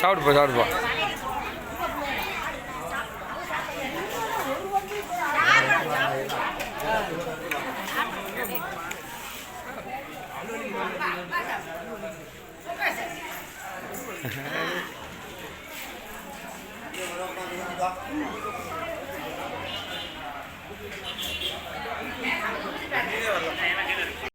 சாப்பிடுப்பா சாப்பிடுப்பா